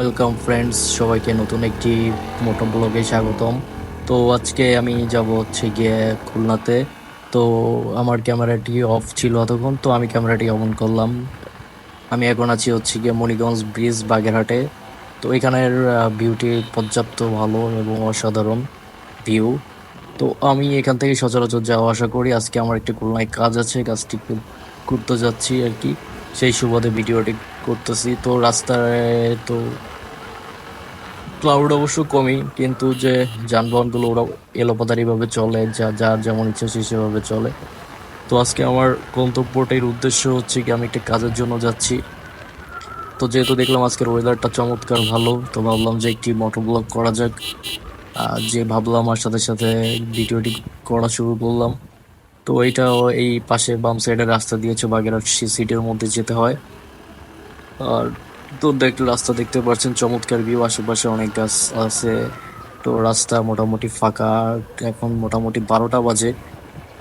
Welcome friends সবাইকে নতুন একটি মোটো ব্লগে স্বাগতম। তো আজকে আমি যাব হচ্ছে গিয়ে খুলনাতে। তো আমার ক্যামেরাটি অফ ছিল এতক্ষণ, তো আমি ক্যামেরাটি অন করলাম। আমি এখন আছি হচ্ছে গিয়ে মণিগঞ্জ ব্রিজ বাগেরহাটে। তো এখানের বিউটি পর্যাপ্ত ভালো এবং অসাধারণ ভিউ তো আমি এখান থেকে সচরাচর যাওয়া আসা করি। আজকে আমার একটি খুলনায় কাজ আছে, কাজটি কর- করতে যাচ্ছি আর কি। সেই সুবাদে ভিডিওটি করতেছি, তো রাস্তায় তো ক্লাউড অবশ্য কমই, কিন্তু যে যানবাহনগুলো ওরা এলোপাতারিভাবে চলে, যা, যার যেমন ইচ্ছা সে সেভাবে চলে। তো আজকে আমার গন্তব্যটির উদ্দেশ্য হচ্ছে কি, আমি একটা কাজের জন্য যাচ্ছি। তো যেহেতু দেখলাম আজকের ওয়েদারটা চমৎকার ভালো, তো ভাবলাম যে একটি মোটর ব্লগ করা যাক। আর যে ভাবলাম আমার সাথে সাথে ভিডিওটি করা শুরু করলাম। তো এইটাও এই পাশে বাম সাইডের রাস্তা দিয়েছে, বাগেরহাট সিটির মধ্যে যেতে হয়। আর তো দেখতে রাস্তা দেখতে পাচ্ছেন, চমৎকার ভিউ আশেপাশে অনেক গাছ আছে। তো রাস্তা মোটামুটি ফাঁকা, এখন মোটামুটি বারোটা বাজে।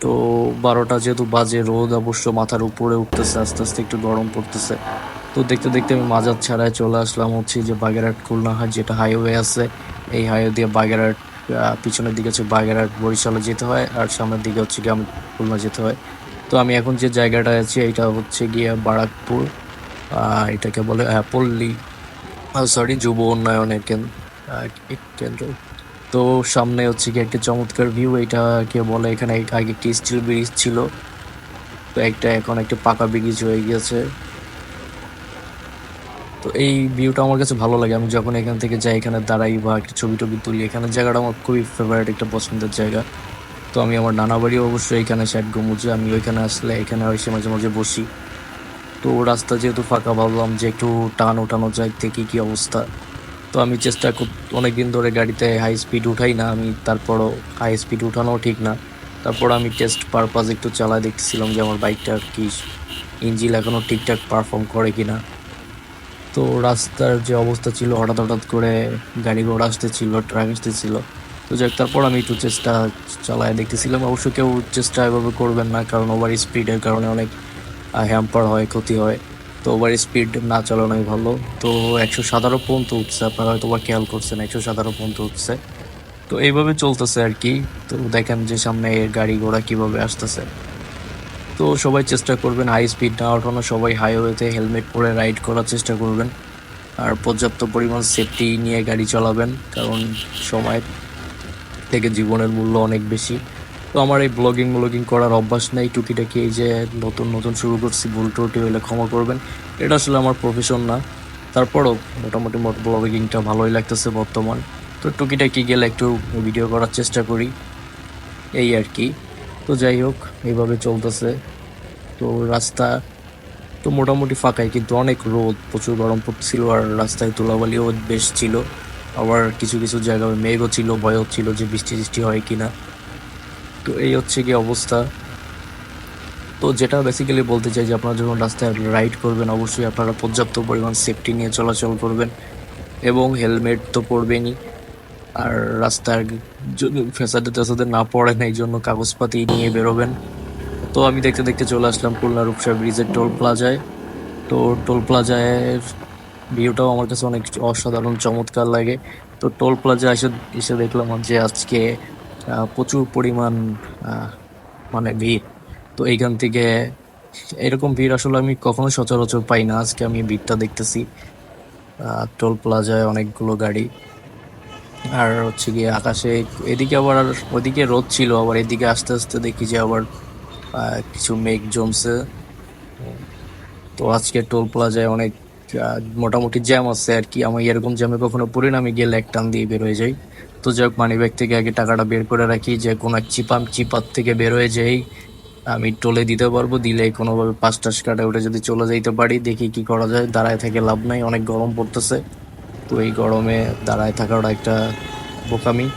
তো বারোটা যেহেতু বাজে, রোদ অবশ্য মাথার উপরে উঠতেছে, আস্তে আস্তে একটু গরম পড়তেছে। তো দেখতে দেখতে আমি মাজার ছাড়ায় চলে আসলাম হচ্ছে যে বাগেরহাট খুলনা যেটা হাইওয়ে আছে। এই হাইওয়ে দিয়ে বাগেরহাট পিছনের দিকে হচ্ছে বাগেরহাট বরিশালে যেতে হয় আর সামনের দিকে হচ্ছে গিয়ে আমি খুলনা যেতে হয়। তো আমি এখন যে জায়গাটা আছি এটা হচ্ছে গিয়ে বারাকপুর। এটাকে বলে আহ, পল্লী সরি যুব উন্নয়নের কেন- কেন্দ্র। তো সামনে হচ্ছে কি একটা চমৎকার ভিউ এটাকে বলে এখানে আগে একটি স্টিল ব্রিজ ছিল। তো একটা এখন একটা পাকা ব্রিজ হয়ে গিয়েছে। তো এই ভিউটা আমার কাছে ভালো লাগে। আমি যখন এখান থেকে যাই এখানে দাঁড়াই বা একটা ছবি টবি তুলি এখানে জায়গাটা আমার খুবই ফেভারিট একটা পছন্দের জায়গা। তো আমি আমার নানা বাড়ি অবশ্যই এখানে ষাট গমুজে আমি ওইখানে আসলে এখানে এসে মাঝে মাঝে বসি। তো রাস্তা যেহেতু ফাঁকা, ভাবলাম যে একটু টান ওঠানো যায় দেখি কি অবস্থা? তো আমি চেষ্টা কর, অনেকদিন ধরে গাড়িতে হাই স্পিড উঠাই না, আমি তারপরও হাই স্পিড উঠানো ঠিক না। তারপর আমি টেস্ট পারপাস একটু চালায় দেখতেছিলাম যে আমার বাইকটা কি ইঞ্জিন এখনও ঠিকঠাক পারফর্ম করে কি না তো রাস্তার যে অবস্থা ছিল, হঠাৎ হঠাৎ করে গাড়ি ঘোড়া আসতেছিল ট্রাক আসতেছিল। তো যাক, তারপর আমি একটু চেষ্টা চালায় দেখতেছিলাম। অবশ্য কেউ চেষ্টা এভাবে করবেন না, কারণ ওভার স্পিডের কারণে অনেক হ্যাম্পার হয়, ক্ষতি হয়। তো ওভার স্পিড না চালানোই ভালো। তো একশো সাতারো পর্যন্ত উঠছে, আপনারা হয়তো বা খেয়াল করছেন, একশো সাতারো পর্যন্ত উঠছে। তো এইভাবে চলতেছে আর কি। তো দেখেন যে সামনে এর গাড়ি ঘোড়া কীভাবে আসতেছে। তো সবাই চেষ্টা করবেন হাই স্পিড না ওঠানো, সবাই হাইওয়েতে হেলমেট পরে রাইড করার চেষ্টা করবেন। আর পর্যাপ্ত পরিমাণ সেফটি নিয়ে গাড়ি চালাবেন, কারণ সময় থেকে জীবনের মূল্য অনেক বেশি। তো আমার এই ব্লগিং ব্লগিং করার অভ্যাস নেই, টুকিটাকি এই যে নতুন নতুন শুরু করছি, ভুল ত্রুটি হলে ক্ষমা করবেন। এটা আসলে আমার প্রফেশন না। তারপরও মোটামুটি মোট ব্লগিংটা ভালোই লাগতেছে বর্তমান। তো টুকিটাকি গেলে একটু ভিডিও করার চেষ্টা করি। এই আর কি। তো যাই হোক, এইভাবে চলতেছে। তো রাস্তা তো মোটামুটি ফাঁকাই, কিন্তু অনেক রোদ, প্রচুর গরম পড়ছিল আর রাস্তায় ধুলাবালিও বেশ ছিল। আবার কিছু কিছু জায়গায় মেঘও ছিল, ভয়ও ছিল যে বৃষ্টি টিষ্টি হয় কিনা। তো এই হচ্ছে কি অবস্থা। তো যেটা বেসিক্যালি বলতে চাই যে আপনারা যখন রাস্তায় রাইড করবেন, অবশ্যই আপনারা পর্যাপ্ত পরিমাণ সেফটি নিয়ে চলাচল করবেন এবং হেলমেট তো পরবেনই। আর রাস্তার ফেসাদে টেসাদে না পড়েন এই জন্য কাগজপাতি নিয়ে বেরোবেন। তো আমি দেখতে দেখতে চলে আসলাম খুলনা রূপসা ব্রিজের টোল প্লাজায় তো টোল প্লাজায় ভিউটাও আমার কাছে অনেক অসাধারণ, চমৎকার লাগে। তো টোল প্লাজা এসে এসে দেখলাম যে আজকে প্রচুর পরিমাণ মানে ভিড়। তো এইখান থেকে এরকম ভিড় আসলে আমি কখনো সচরাচর পাই না। আজকে আমি ভিড়টা দেখতেছি। টোল প্লাজায় অনেকগুলো গাড়ি। আর হচ্ছে গিয়ে আকাশে এদিকে আবার আর ওদিকে রোদ ছিল, আবার এদিকে আস্তে আস্তে দেখি যে আবার কিছু মেঘ জমছে। তো আজকে টোল প্লাজায় অনেক মোটামুটি জ্যাম আছে আর কি। আমি এরকম জ্যামে কখনো পড়ি না আমি গেলে এক টান দিয়ে বের হয়ে যাই। তো যাই হোক মানি ব্যাগ থেকে আগে টাকাটা বের করে রাখি, যে কোনো এক চিপাম চিপার থেকে বের হয়ে যাই। আমি টোলে দিতে পারব, দিলে কোনোভাবে পাঁচ টাস কাটা উঠে যদি চলে যাইতে পারি, দেখি কি করা যায়। দাঁড়ায় থেকে লাভ নাই, অনেক গরম পড়তেছে। তো এই গরমে দাঁড়ায় থাকাটা একটা বোকামি।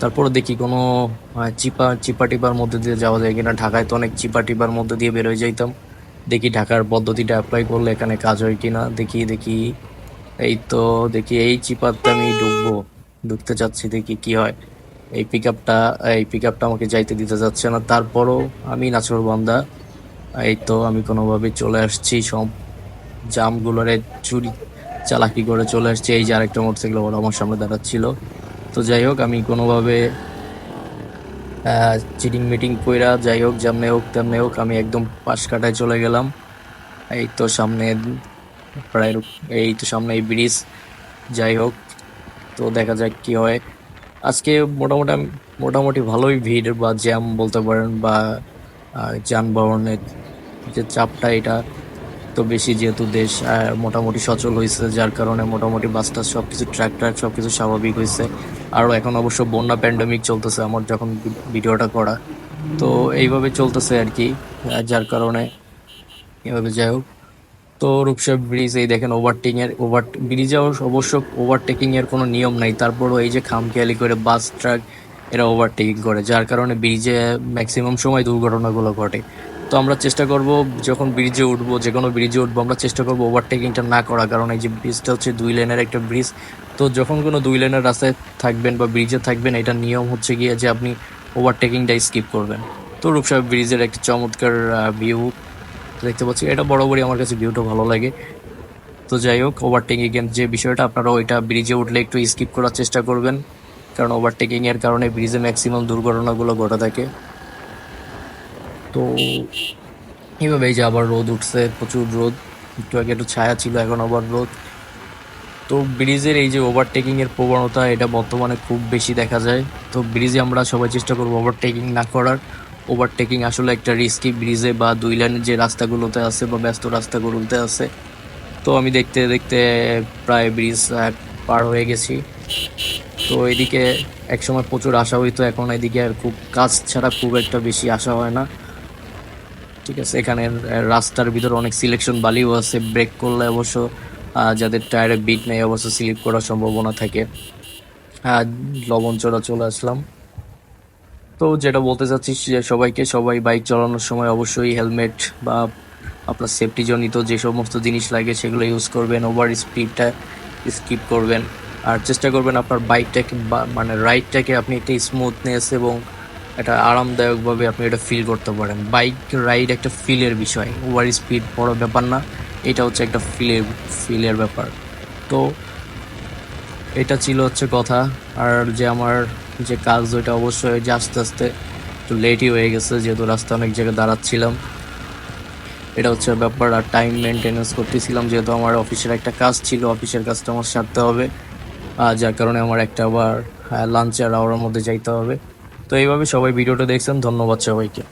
তারপরে দেখি কোনো চিপা চিপা টিপার মধ্যে দিয়ে যাওয়া যায় কিনা। ঢাকায় তো অনেক চিপা টিপার মধ্যে দিয়ে বেরোয় যাইতাম। দেখি ঢাকার পদ্ধতিটা অ্যাপ্লাই করলে এখানে কাজ হয় কিনা, দেখি দেখি। এই তো, দেখি এই চিপাতে আমি ঢুকবো। ঢুকতে চাচ্ছি, দেখি কি হয়। এই পিক আপটা এই পিক আপটা আমাকে যাইতে দিতে যাচ্ছে না। তারপরও আমি নাচর বান্দা। এই তো, আমি কোনোভাবে চলে আসছি, সব জামগুলোরে চুরি চালাকি করে চলে আসছে। এই যে আরেকটা মোটরসাইকেল ওরা আমার সামনে দাঁড়াচ্ছিল। তো যাই হোক, আমি কোনোভাবে চিটিং মিটিং কইরা যাই হোক, যেমনে হোক, তেমনে হোক, আমি একদম পাশ কাটায় চলে গেলাম। এই তো সামনে প্রায় এই তো সামনে এই ব্রিজ, যাই হোক, তো দেখা যাক কি হয়। আজকে মোটামুটি মোটামুটি ভালোই ভিড় বা জ্যাম বলতে পারেন বা যানবাহনের যে চাপটা এটা। তো বেশি যেহেতু দেশ মোটামুটি সচল হয়েছে যার কারণে মোটামুটি বাস টাস সব কিছু ট্র্যাক ট্র্যাক সব কিছু স্বাভাবিক হয়েছে আরও এখন অবশ্য বন্যা প্যান্ডেমিক চলতেছে আমার যখন ভিডিওটা করা। তো এইভাবে চলতেছে আর কি যার কারণে এভাবে যাই হোক। তো রূপসা ব্রিজ, এই দেখেন ওভারটেকিং এর ওভার ব্রিজে অবশ্য ওভারটেকিং এর কোনো নিয়ম নাই। তারপরও এই যে খামখেয়ালি করে বাস, ট্রাক, এরা ওভারটেকিং করে, যার কারণে ব্রিজে ম্যাক্সিমাম সময় দুর্ঘটনাগুলো ঘটে। তো আমরা চেষ্টা করব যখন ব্রিজে উঠবো, যে কোনো ব্রিজে উঠবো, আমরা চেষ্টা করব ওভারটেকিংটা না করা, কারণ এই যে ব্রিজটা হচ্ছে দুই লেনের একটা ব্রিজ তো যখন কোনো দুই লেনের রাস্তায় থাকবেন বা ব্রিজে থাকবেন, এটা নিয়ম হচ্ছে গিয়ে যে আপনি ওভারটেকিংটা স্কিপ করবেন। তো রূপসা ব্রিজের একটা চমৎকার ভিউ দেখতে পাচ্ছি। এটা বরাবরই আমার কাছে ভিউটা ভালো লাগে। তো যাই হোক ওভারটেকিং এর যে বিষয়টা, আপনারা ওইটা ব্রিজে উঠলে একটু স্কিপ করার চেষ্টা করবেন। কারণ ওভারটেকিংয়ের কারণে ব্রিজে ম্যাক্সিমাম দুর্ঘটনাগুলো ঘটে থাকে। তো এইভাবে এই যে আবার রোদ উঠছে, প্রচুর রোদ। একটু আগে একটু ছায়া ছিল, এখন আবার রোদ। তো ব্রিজের এই যে ওভারটেকিং এর প্রবণতা, এটা বর্তমানে খুব বেশি দেখা যায়। তো ব্রিজে আমরা সবাই চেষ্টা করব ওভারটেকিং না করার। ওভারটেকিং আসলে একটা রিস্কি ব্রিজে বা দুই লাইনের যে রাস্তাগুলোতে আছে বা ব্যস্ত রাস্তাগুলোতে আছে। তো আমি দেখতে দেখতে প্রায় ব্রিজ পার হয়ে গেছি। তো এদিকে একসময় প্রচুর আশা হইতো, এখন এদিকে আর খুব কাজ ছাড়া খুব একটা বেশি আশা হয় না। ঠিক আছে, এখানে রাস্তার ভিতরে অনেক সিলেকশন বালিও আছে ব্রেক করলে অবশ্য যাদের টায়ারে বিট নেই অবশ্য স্লিপ করার সম্ভাবনা থাকে। আর লবণ চড়া চলে আসলাম। তো যেটা বলতে চাচ্ছি যে সবাইকে, সবাই বাইক চালানোর সময় অবশ্যই হেলমেট বা আপনার সেফটি জনিত যে সমস্ত জিনিস লাগে সেগুলো ইউজ করবেন ওভার স্পিডটা স্কিপ করবেন। আর চেষ্টা করবেন আপনার বাইকটাকে মানে রাইডটাকে আপনি একটা স্মুথনেস এবং একটা আরামদায়কভাবে আপনি এটা ফিল করতে পারেন। বাইক রাইড একটা ফিলের বিষয়। ওভার স্পিড বড় ব্যাপার না। এটা হচ্ছে একটা ফিলের ফিলের ব্যাপার। তো এটা ছিল হচ্ছে কথা। আর যে আমার যে কাজ, ওইটা অবশ্যই যে আস্তে আস্তে একটু লেটই হয়ে গেছে, যেহেতু রাস্তা অনেক জায়গায় দাঁড়াচ্ছিলাম। এটা হচ্ছে ব্যাপার। আর টাইম মেনটেনেন্স করতেছিলাম, যেহেতু আমার অফিসের একটা কাজ ছিল অফিসের কাজটা আমার সারতে হবে। আর যার কারণে আমার একটা আবার লাঞ্চ আর আওয়ার মধ্যে যাইতে হবে। তো এইভাবে সবাই ভিডিওটা দেখছেন। ধন্যবাদ সবাইকে।